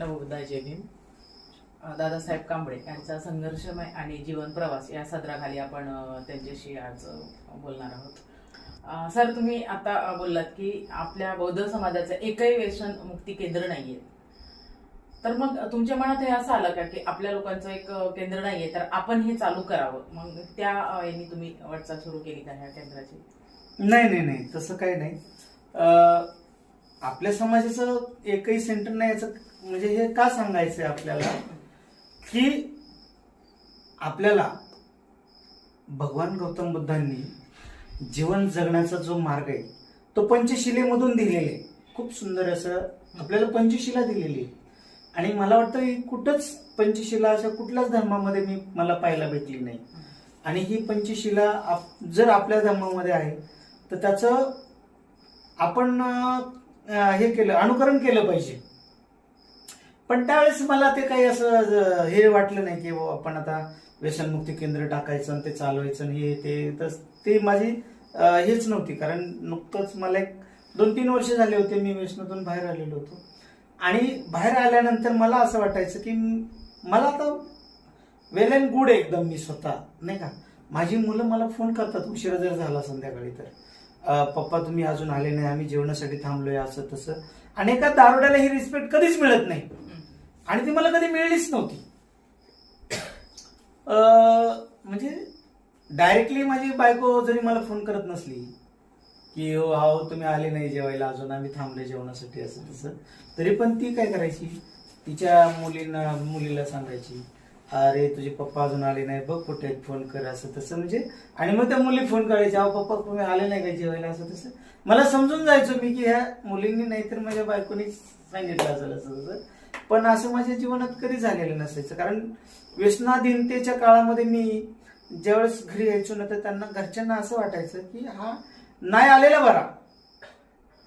नवोदय जय भीम दादासाहेब कांबळे यांचा संघर्षमय आणि जीवन प्रवास या सदराखाली आपण त्यांच्याशी आज बोलणार आहोत. सर तुम्ही आता बोललात की आपल्या बौद्ध समाजाचं एकही व्यसन मुक्ती केंद्र नाहीये. तर मग तुमच्या मनात हे असं आलं का की आपल्या लोकांचं एक केंद्र नाहीये तर आपण हे चालू करावं? मग त्या यांनी तुम्ही वाटचाल सुरू केली का ह्या केंद्राची? नाही नाही नाही तसं काही नाही. आपल्या समाजाचं एकही सेंटर नाही याचं. म्हणजे हे का सांगायचंय आपल्याला? की आपल्याला भगवान गौतम बुद्धांनी जीवन जगण्याचा जो मार्ग आहे तो पंचशिलेमधून दिलेला. आहे खूप सुंदर असं आपल्याला पंचशिला दिलेली. आहे आणि मला वाटतं ही कुठंच पंचशिला अशा कुठल्याच धर्मामध्ये मी मला पाहायला भेटली नाही. आणि ही पंचशिला आप- जर आपल्या धर्मामध्ये आहे तर त्याचं आपण हे केलं अनुकरण केलं पाहिजे. पण त्यावेळेस मला ते काही असं हे वाटलं नाही की आपण आता व्यसनमुक्ती केंद्र टाकायचं आणि ते चालवायचं आणि हे ते तर ते माझी हेच नव्हती. कारण नुकतंच मला एक दोन तीन वर्ष झाले होते मी व्यसनातून बाहेर आलेलो होतो. आणि बाहेर आल्यानंतर मला असं वाटायचं की मला आता वेल अँड गुड एकदम मी स्वतः नाही का? माझी मुलं मला फोन करतात उशिरा जर झाला संध्याकाळी तर. पप्पा तुम्ही अजून आले नाही आम्ही जेवणासाठी थांबलोय असं तसं. आणि एका दारोड्याला ही रिस्पेक्ट कधीच मिळत नाही. आणि ती मला कधी मिळलीच नव्हती. अं, म्हणजे डायरेक्टली माझी बायको जरी मला फोन करत नसली की हो हा तुम्ही आले नाही जेवायला अजून आम्ही थांबले जेवणासाठी असं तसं तरी पण ती काय करायची? तिच्या मुलींना मुलीला सांगायची अरे तुझे पप्पा अजून आले नाही बघ कुठे आहेत, फोन कर असं तसं. म्हणजे आणि मग त्या मुली फोन करायचे अहो पप्पा तुम्ही आले नाही का जेवायला? असं तसं. मला समजून जायचो मी की ह्या मुलींनी नाहीतर माझ्या बायकोनी सांगितलं असेल असं तसं. पण असं माझ्या जीवनात कधी झालेलं नसायचं. कारण व्यसनाधीनतेच्या काळामध्ये मी ज्यावेळेस घरी यायचो ना तर त्यांना घरच्यांना असं वाटायचं की हा नाही आलेला बरा.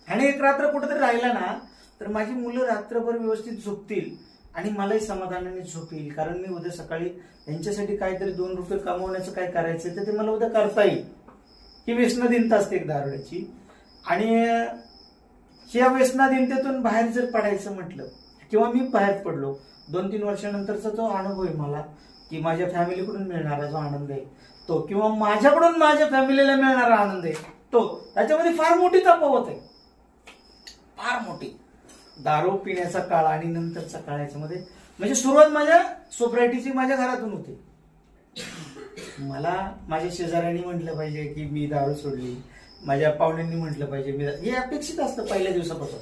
आणि एक रात्र कुठेतरी राहिला ना तर माझी मुलं रात्रभर व्यवस्थित झोपतील. आणि मलाही समाधानाने झोप येईल. कारण मी उद्या सकाळी यांच्यासाठी काहीतरी दोन रुपये कमवण्याचं काय करायचं तर ते मला उद्या करता येईल. ही व्यसनाधीनता असते एक दारुड्याची. आणि या व्यसनाधीनतेतून बाहेर जर पडायचं म्हटलं किंवा मी बाहेर पडलो दोन तीन वर्षानंतरचा जो अनुभव आहे मला की माझ्या फॅमिलीकडून मिळणारा जो आनंद आहे तो किंवा माझ्याकडून माझ्या फॅमिलीला मिळणारा आनंद आहे तो त्याच्यामध्ये फार मोठी तफावत आहे. फार मोठी. दारू पिण्याचा काळ आणि नंतरचा काळ याच्यामध्ये. म्हणजे सुरुवात माझ्या सोसायटीची माझ्या घरातून होते. मला माझ्या शेजाऱ्यांनी म्हटलं पाहिजे की मी दारू सोडली. माझ्या पाहुण्यांनी म्हटलं पाहिजे मी हे अपेक्षित असतं पहिल्या दिवसापासून.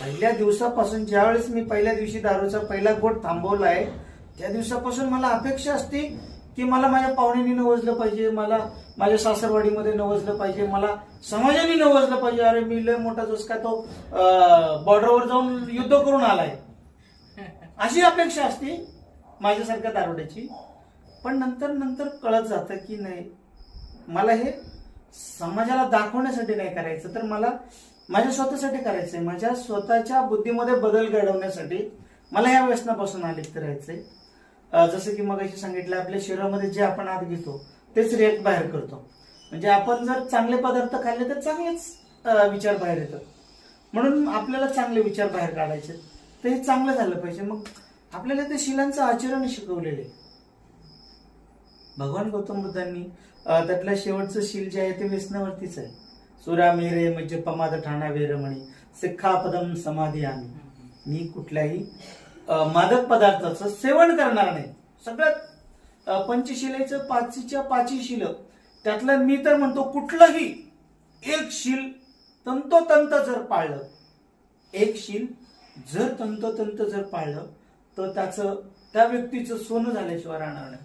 पहिल्या दिवसापासून ज्यावेळेस मी पहिल्या दिवशी दारूचा पहिला गोट थांबवला आहे त्या दिवसापासून मला अपेक्षा असते की मला माझ्या पाहुण्यांनी नवजलं पाहिजे मला माझ्या सासरवाडीमध्ये नवजलं पाहिजे मला समाजाने नवजलं पाहिजे. अरे मी लय मोठा जस काय तो बॉर्डरवर जाऊन युद्ध करून आलाय. अशी अपेक्षा असते माझ्यासारख्या दारोड्याची. पण नंतर नंतर कळत जातं की नाही मला हे समाजाला दाखवण्यासाठी नाही करायचं. तर मला माझ्या स्वतःसाठी करायचंय. माझ्या स्वतःच्या बुद्धीमध्ये बदल घडवण्यासाठी मला या व्यसनापासून अलिप्त राहायचंय जसं की मग सांगितलं आपल्या शरीरामध्ये जे आपण आत घेतो तेच रिएक्ट बाहेर करतो. म्हणजे आपण जर चांगले पदार्थ खाल्ले तर चांगलेच विचार बाहेर येतात. म्हणून आपल्याला चांगले विचार बाहेर काढायचे. तर हे चांगलं झालं पाहिजे. मग आपल्याला ते शिलांचं आचरण शिकवलेले भगवान गौतम बुद्धांनी त्यातलं शेवटचं शील जे आहे ते व्यसनावरतीच आहे. सुरा मेरे म्हणजे पमाद ठाणा वेरमणी सिक्खापदम समाधी आम्ही मी कुठल्याही मादक पदार्थाचं सेवन करणार नाही. सगळ्यात पंचशिलेचं पाचीच्या पाची शिल त्यातलं मी तर म्हणतो कुठलंही एक शील तंतोतंत जर पाळलं एक शील जर तंतोतंत जर पाळलं तर त्याचं त्या व्यक्तीचं सोनं झाल्याशिवाय राहणार नाही.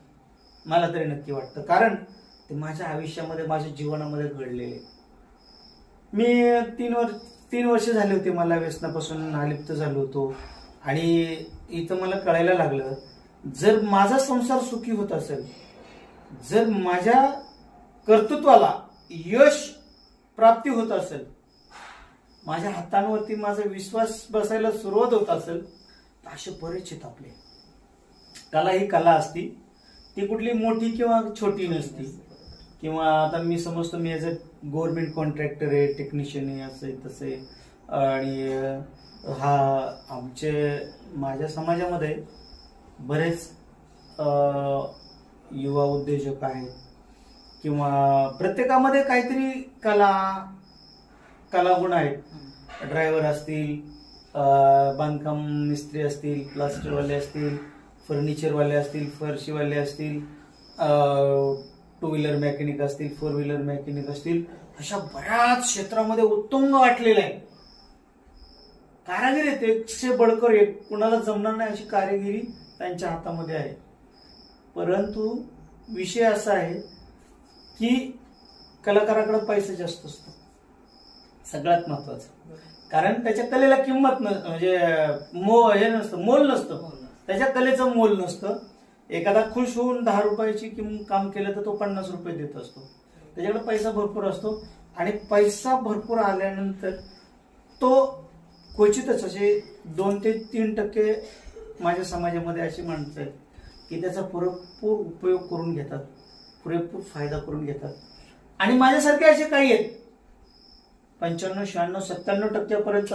मला तरी नक्की वाटतं. कारण ते माझ्या आयुष्यामध्ये माझ्या जीवनामध्ये घडलेले. आहे. मी तीन वर्ष तीन वर्ष झाले होते मला व्यसनापासून अलिप्त झालो होतो. आणि इथं मला कळायला लागलं जर माझा संसार सुखी होत असेल जर माझ्या कर्तृत्वाला यश प्राप्ती होत असेल माझ्या हातांवरती माझा विश्वास बसायला सुरुवात होत असेल तर असे बरेच आहेत आपले. कला ही कला असती. ती कुठली मोठी किंवा छोटी नसती. किंवा आता मी समजतो मी ॲज अ गव्हर्नमेंट कॉन्ट्रॅक्टर आहे टेक्निशियन आहे असं आहे तसं आहे. आणि हा आमचे माझ्या समाजामध्ये बरेच युवा उद्योजक आहेत. किंवा प्रत्येकामध्ये काहीतरी कला कलागुण आहेत. ड्रायव्हर असतील बांधकाम मिस्त्री असतील प्लास्टरवाले असतील फर्निचरवाले असतील फरशीवाले असतील टू व्हीलर मेकॅनिक असतील फोर व्हीलर मेकॅनिक असतील अशा बऱ्याच क्षेत्रामध्ये उत्तुंग वाटलेलं आहे कारागीर आहेत. एकशे बळकर एक कुणाला जमणार नाही अशी कारागिरी त्यांच्या हातामध्ये आहे. परंतु विषय असा आहे की कलाकाराकडे पैसे जास्त असतो सगळ्यात महत्वाचं. कारण त्याच्या कलेला किंमत न म्हणजे मो हे नसतं मोल नसतं. त्याच्या कलेचं मोल नसतं. एखादा खुश होऊन दहा रुपयाची किंम काम केलं तर तो पन्नास रुपये देत असतो. त्याच्याकडे पैसा भरपूर असतो. आणि पैसा भरपूर आल्यानंतर तो क्वचितच असे दोन ते तीन टक्के माझ्या समाजामध्ये अशी माणसं आहेत की त्याचा पुरेपूर उपयोग करून घेतात पुरेपूर फायदा करून घेतात. आणि माझ्यासारखे असे काही आहेत. पंच्याण्णव शहाण्णव सत्त्याण्णव टक्क्यापर्यंत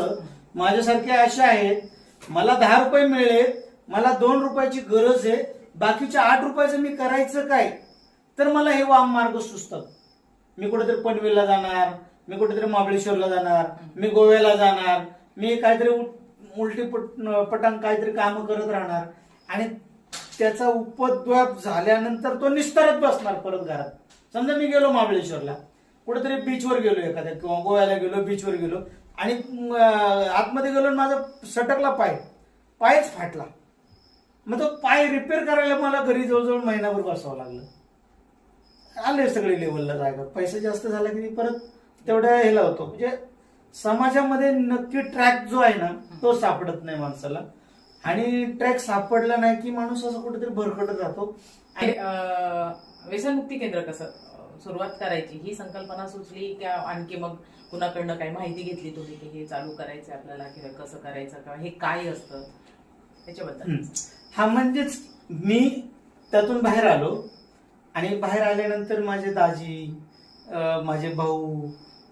माझ्यासारखे असे आहेत. मला दहा रुपये मिळले मला दोन रुपयाची गरज आहे बाकीच्या आठ रुपयाचं मी करायचं काय? तर मला हे वाम मार्ग सुचतात. मी कुठेतरी पनवेलला जाणार मी कुठेतरी महाबळेश्वरला जाणार मी गोव्याला जाणार मी काहीतरी उलटी पट पटांग काहीतरी कामं करत राहणार. आणि त्याचा उपद्व्याप झाल्यानंतर तो निस्तारत बसणार परत घरात. समजा मी गेलो महाबळेश्वरला. कुठेतरी बीचवर गेलो एखाद्या किंवा गोव्याला गेलो बीचवर गेलो. आणि आतमध्ये गेलो आणि माझा सटकला पाय. पायच फाटला. मग तो पाय रिपेअर करायला मला घरी जवळजवळ महिनाभर बसावं लागलं. आले सगळे लेवलला जागा पैसा जास्त झाला की परत तेवढ्या ह्याला होतो. म्हणजे समाजामध्ये नक्की ट्रॅक जो आहे ना तो सापडत नाही माणसाला. आणि ट्रॅक सापडला नाही की माणूस असं कुठेतरी भरकटत जातो. आणि व्यसनमुक्ती केंद्र कसं सुरुवात करायची ही संकल्पना सुचली की? आणखी मग कुणाकडनं काही माहिती घेतली तुम्ही की हे चालू करायचं आपल्याला किंवा कसं करायचं किंवा हे काय असतं? त्याच्याबद्दल. हा म्हणजेच मी त्यातून बाहेर आलो. आणि बाहेर आल्यानंतर माझे दाजी माझे भाऊ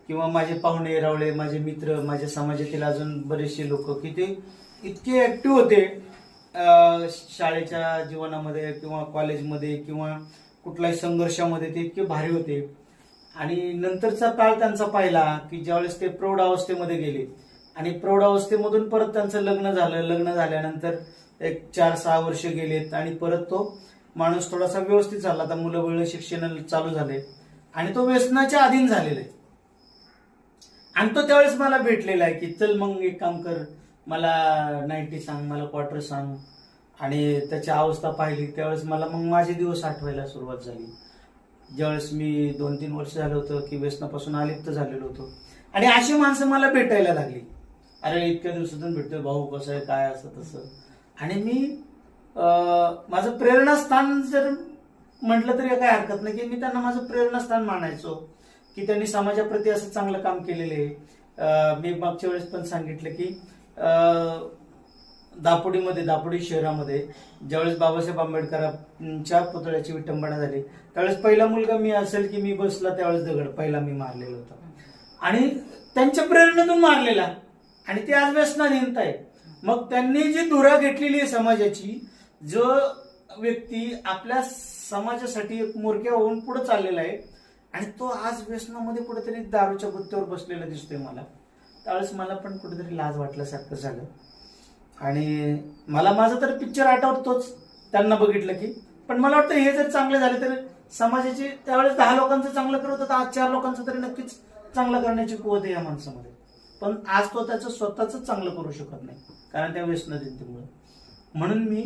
किंवा माझे पाहुणे रावळे माझे मित्र माझ्या समाजातील अजून बरेचसे लोक की ते इतके ऍक्टिव्ह होते शाळेच्या जीवनामध्ये किंवा कॉलेजमध्ये किंवा कुठल्याही संघर्षामध्ये ते इतके भारी होते. आणि नंतरचा काळ त्यांचा पाहिला की ज्यावेळेस ते प्रौढ अवस्थेमध्ये गेले आणि प्रौढ अवस्थेमधून परत त्यांचं लग्न झालं लग्न झाल्यानंतर एक चार सहा वर्ष गेलेत आणि परत तो माणूस थोडासा व्यवस्थित झाला. आता मुलं शिक्षण चालू झाले आणि तो व्यसनाच्या अधीन झालेला आहे. आणि तो त्यावेळेस मला भेटलेला आहे की चल मग एक काम कर मला नाईन्टी सांग मला क्वार्टर सांग. आणि त्याची अवस्था पाहिली त्यावेळेस मला मग माझे दिवस आठवायला सुरुवात झाली. ज्यावेळेस मी दोन तीन वर्ष झालं होतं की व्यसनापासून अलिप्त झालेलो होतो. आणि अशी माणसं मला भेटायला लागली. अरे इतक्या दिवसातून भेटतोय भाऊ कसं आहे काय असं तसं. आणि मी माझं प्रेरणास्थान जर म्हटलं तरी काही हरकत नाही की मी त्यांना माझं प्रेरणास्थान मानायचो. की त्यांनी समाजाप्रती असं चांगलं काम केलेलं आहे. मी मागच्या वेळेस पण सांगितलं की दापोडीमध्ये दापोडी शहरामध्ये ज्यावेळेस बाबासाहेब आंबेडकरांच्या पुतळ्याची विटंबना झाली त्यावेळेस पहिला मुलगा मी असेल की मी बसला त्यावेळेस दगड पहिला मी मारलेला होता. आणि त्यांच्या प्रेरणेतून मारलेला. आणि ते आज व्यसनाधीनता आहे मग त्यांनी जी धुरा घेतलेली आहे समाजाची जो व्यक्ती आपल्या समाजासाठी एक मोरक्या होऊन पुढे चाललेला आहे आणि तो आज व्यसनामध्ये कुठेतरी दारूच्या गुत्त्यावर बसलेला दिसतोय मला. त्यावेळेस मला पण कुठेतरी लाज वाटल्यासारखं झालं. आणि मला माझा तर पिक्चर आठवतोच त्यांना बघितलं की. पण मला वाटतं हे जर चांगले झाले तर समाजाची त्यावेळेस दहा लोकांचं चांगलं करत होतं आज चार लोकांचं तरी नक्कीच चांगलं करण्याची कुवत आहे या माणसामध्ये. पण आज तो त्याचं स्वतःच चांगलं करू शकत नाही कारण त्या व्यसनदिनतेमुळे म्हणून मी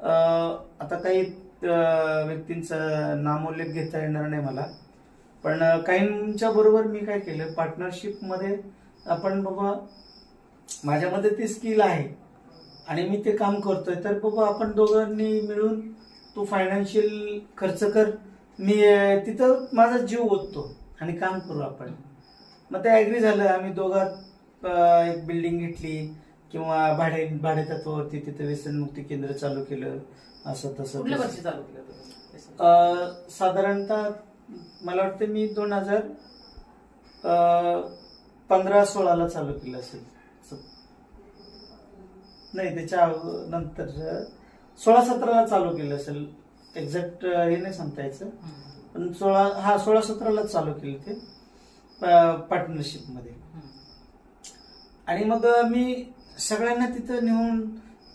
आता काही व्यक्तींचा नामोल्लेख घेता येणार नाही मला. पण काहींच्या बरोबर मी काय केलं पार्टनरशिपमध्ये आपण बाबा माझ्यामध्ये ते स्किल आहे आणि मी ते काम करतोय. तर बाबा आपण दोघांनी मिळून तू फायनान्शियल खर्च कर मी तिथं माझा जीव ओततो आणि काम करू आपण. मग ते ऍग्री झालं आम्ही दोघात एक बिल्डिंग घेतली किंवा भाडे भाडे तत्वावरती तिथं व्यसनमुक्ती केंद्र चालू केलं असं तसं चालू केलं साधारणतः मला वाटतं मी दोन हजार पंधरा सोळाला चालू केलं असेल. नाही त्याच्या नंतर सोळा सतराला चालू केलं असेल. एक्झॅक्ट हे नाही सांगता यायचं. पण सोळा हा सोळा सतरालाच चालू केलं ते पार्टनरशिपमध्ये आणि मग मी सगळ्यांना तिथं नेऊन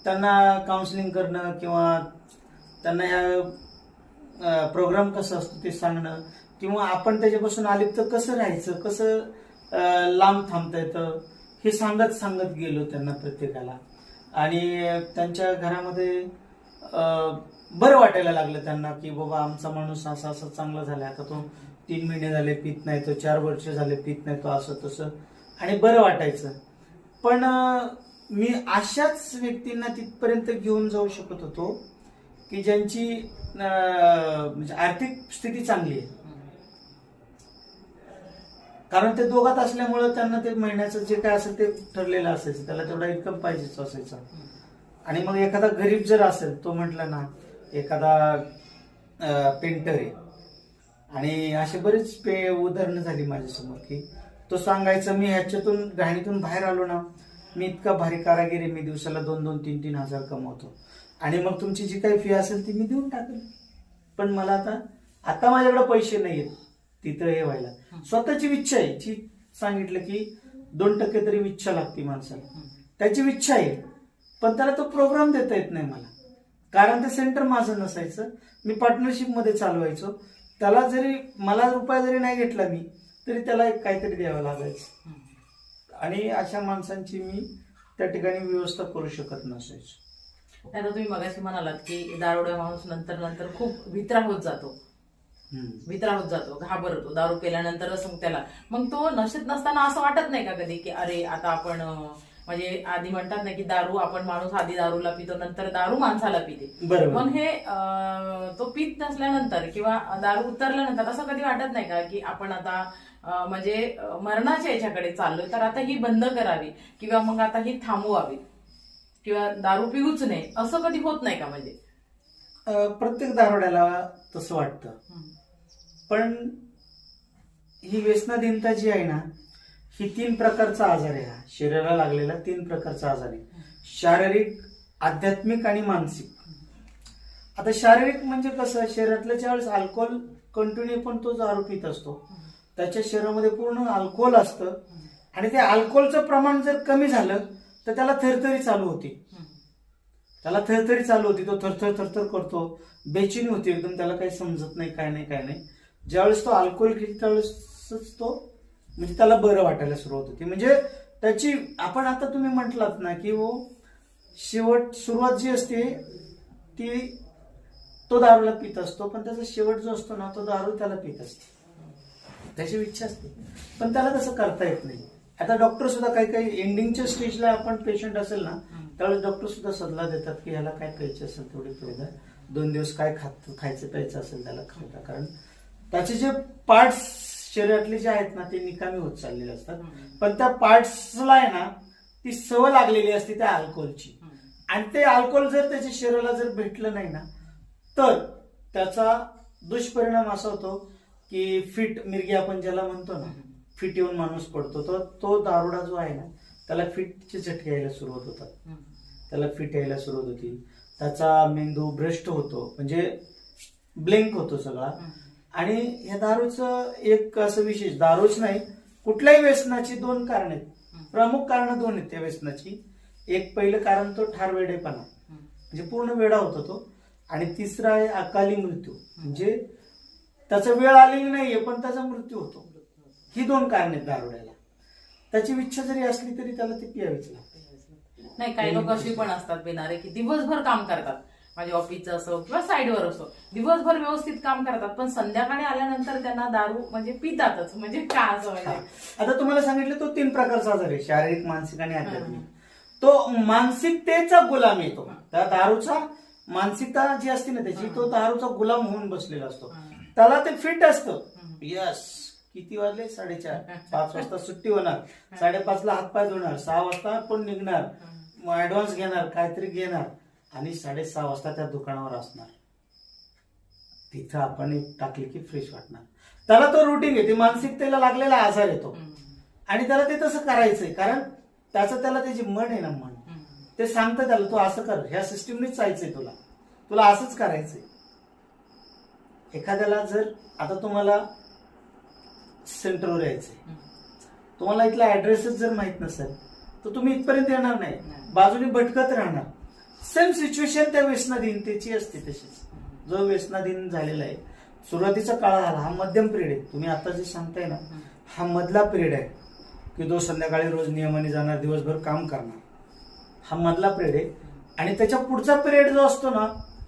त्यांना काउन्सिलिंग करणं किंवा त्यांना ह्या प्रोग्राम कसं असतो ते सांगणं? किंवा आपण त्याच्यापासून आलिप्त कसं राहायचं? कसं लांब थांबता येतं? हे सांगत सांगत गेलो त्यांना प्रत्येकाला. आणि त्यांच्या घरामध्ये बरं वाटायला लागलं त्यांना की बाबा आमचा माणूस असा असा चांगला झाला आता तो तीन महिने झाले पित नाही तो चार वर्ष झाले पित नाही तो असं तसं. आणि बरं वाटायचं. पण मी अशाच व्यक्तींना तिथपर्यंत घेऊन जाऊ शकत होतो. की ज्यांची म्हणजे आर्थिक स्थिती चांगली आहे. कारण ते दोघात असल्यामुळं त्यांना ते महिन्याचं जे काय असेल ते ठरलेलं असायचं. त्याला तेवढा इन्कम पाहिजेच असायचा. आणि मग एखादा गरीब जर असेल तो म्हटला ना एखादा पेंटर आहे. आणि असे बरेच पे उदाहरणं झाली माझ्यासमोर की तो सांगायचं मी ह्याच्यातून घाणीतून बाहेर आलो ना मी इतका भारी कारागिरी आहे मी दिवसाला दोन दोन तीन तीन हजार कमवतो. आणि मग तुमची जी काही फी असेल ती मी देऊन टाकेल पण मला आता आता माझ्याकडे पैसे नाहीयेत. तिथं हे व्हायला. स्वतःची इच्छा आहे. जी सांगितलं की दोन टक्के तरी इच्छा लागते माणसाला. त्याची इच्छा आहे. पण त्याला तो प्रोग्राम देता येत नाही मला. कारण ते सेंटर माझं नसायचं. मी पार्टनरशिपमध्ये चालवायचो. त्याला जरी मला रुपया जरी नाही घेतला मी तरी त्याला एक काहीतरी द्यावं लागायचं. आणि अशा माणसांची मी त्या ठिकाणी व्यवस्था करू शकत नसायचो. आता तुम्ही मगाशी म्हणालात की दारुड्या माणूस नंतर नंतर खूप भित्रा होत जातो. भित्रा होत जातो घाबरतो दारू पेल्यानंतरच मग त्याला. मग तो नशेत नसताना असं वाटत नाही का कधी की अरे आता आपण म्हणजे आधी म्हणतात ना की दारू आपण माणूस आधी दारूला पितो नंतर दारू माणसाला पिते. बरोबर. मग हे तो पित नसल्यानंतर किंवा दारू उतरल्यानंतर असं कधी वाटत नाही का की आपण आता म्हणजे मरणाच्या याच्याकडे चाललोय तर आता ही बंद करावी किंवा मग आता ही थांबवावी. किंवा दारू पिऊच नये असं कधी होत नाही का म्हणजे? अं, प्रत्येक दारोड्याला तसं वाटतं. पण ही व्यसनाधीनता जी आहे ना ही तीन प्रकारचा आजार आहे हा. शरीराला लागलेला तीन प्रकारचा आजार आहे. शारीरिक आध्यात्मिक आणि मानसिक. आता शारीरिक म्हणजे कसं शरीरातलं ज्यावेळेस अल्कोहोल कंटिन्यू पण तो दारू पित असतो त्याच्या शरीरामध्ये पूर्ण अल्कोहोल असतं. आणि ते अल्कोहोलचं प्रमाण जर कमी झालं तर त्याला थरथरी चालू होती. त्याला थरथरी चालू होती. तो थरथर थरथर करतो. बेचैनी होती एकदम. त्याला काही समजत नाही काय नाही काय नाही. ज्यावेळेस तो अल्कोहोल घेईल त्यावेळेसच तो म्हणजे त्याला बरं वाटायला सुरुवात होती. म्हणजे त्याची आपण आता तुम्ही म्हटलात ना की वो शेवट सुरुवात जी असते ती तो दारूला पित असतो. पण त्याचा शेवट जो असतो ना तो दारू त्याला पित असते. त्याची इच्छा असते. पण त्याला तसं करता येत नाही. आता डॉक्टर सुद्धा काही काही एंडिंगच्या स्टेजला आपण पेशंट असेल ना त्यावेळेस डॉक्टर सुद्धा सल्ला देतात की ह्याला काय प्यायचं असेल तेवढे पिऊ द्या. दोन दिवस काय खात खायचं प्यायचं असेल त्याला द्या. कारण त्याचे जे पार्ट्स शरीरातले जे आहेत ना ते निकामी होत चाललेले असतात. पण त्या पार्ट्सला आहे ना ती सवय लागलेली असते त्या अल्कोहोलची आणि ते अल्कोहोल जर त्याच्या शरीराला जर भेटलं नाही ना तर त्याचा दुष्परिणाम असा होतो की फिट मिरगी आपण ज्याला म्हणतो ना फिट येऊन माणूस पडतो. तर तो दारुडा जो आहे ना त्याला फिटचे झटके यायला सुरुवात होतात. त्याला फिट यायला सुरुवात होती. त्याचा मेंदू भ्रष्ट होतो. म्हणजे ब्लिंक होतो सगळा. आणि या दारूचं एक असं विशेष दारूच नाही कुठल्याही व्यसनाची दोन कारण आहेत. प्रमुख कारण दोन आहेत त्या व्यसनाची. एक पहिलं कारण तो ठार वेडेपणा. म्हणजे पूर्ण वेडा होतो तो. आणि तिसरा आहे अकाली मृत्यू. म्हणजे त्याचा वेळ आलेली नाहीये पण त्याचा मृत्यू होतो. ही दोन कारण आहेत दारुड्याला. त्याची इच्छा जरी असली तरी त्याला ती प्यावीच लागते. नाही काही लोक अशी पण असतात पिणारे की दिवसभर काम करतात. माझ्या ऑफिसचं असो किंवा साईडवर असो दिवसभर व्यवस्थित काम करतात पण संध्याकाळी आल्यानंतर त्यांना दारू म्हणजे पितातच म्हणजे का असं म्हणजे आता तुम्हाला सांगितलं तो तीन प्रकारचा आजार आहे शारीरिक मानसिक आणि आध्यात्मिक. तो मानसिकतेचा गुलाम येतो. त्या दारूचा मानसिकता जी असते ना त्याची तो दारूचा गुलाम होऊन बसलेला असतो. त्याला ते फिट असतं. यस किती वाजले? साडेचार. पाच वाजता सुट्टी होणार. साडेपाचला हातपाय धुणार. सहा वाजता पण निघणार. मग ऍडव्हान्स घेणार काहीतरी घेणार. आणि साडेसहा वाजता त्या दुकानावर असणार. तिथं आपण एक टाकली की फ्रेश वाटणार. त्याला तो रुटीन आहे ती मानसिकतेला लागलेला आजार येतो. आणि त्याला ते तसं करायचंय. कारण त्याचं त्याला त्याची मन आहे ना मन. ते सांगतं त्याला तू असं कर. ह्या सिस्टीमनेच जायचंय तुला. तुला असंच करायचंय. एखाद्याला जर आता तुम्हाला सेंटरवर यायचंय. तुम्हाला इथला ऍड्रेसच जर माहीत नसेल तर तुम्ही इथपर्यंत येणार नाही. बाजूने भटकत राहणार. सेम सिच्युएशन त्या व्यसनाधीनतेची असते तशीच. जो व्यसनाधीन झालेला आहे सुरुवातीचा काळ झाला हा मध्यम पिरियड आहे. तुम्ही आता जे सांगताय ना. हा मधला पिरियड आहे की जो संध्याकाळी रोज नियमाने जाणार दिवसभर काम करणार. हा मधला पिरियड आहे. आणि त्याच्या पुढचा पिरियड जो असतो ना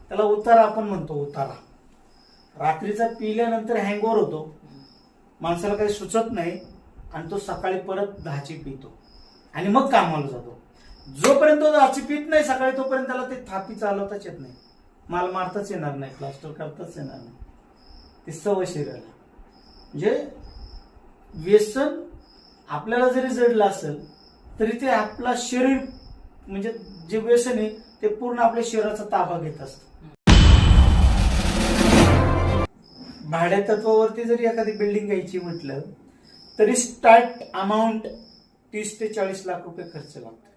त्याला उतारा आपण म्हणतो उतारा. रात्रीचा पिल्यानंतर हँगओव्हर होतो. माणसाला काही सुचत नाही आणि तो सकाळी परत दहाची पितो. आणि मग कामाला जातो. जोपर्यंत तो दहाची पित नाही सकाळी तोपर्यंत त्याला ते थापी चालवताच येत नाही. माल मारताच येणार नाही प्लास्टर करताच येणार नाही. ते सवय शरीराला. म्हणजे व्यसन आपल्याला जरी जडलं असेल तरी ते आपला शरीर म्हणजे जे व्यसन आहे ते पूर्ण आपल्या शरीराचा ताबा घेत असतं. भाड्या तत्वावरती जरी एखादी बिल्डिंग घ्यायची म्हटलं तरी स्टार्ट अमाऊंट तीस ते चाळीस लाख रुपये खर्च लागतो.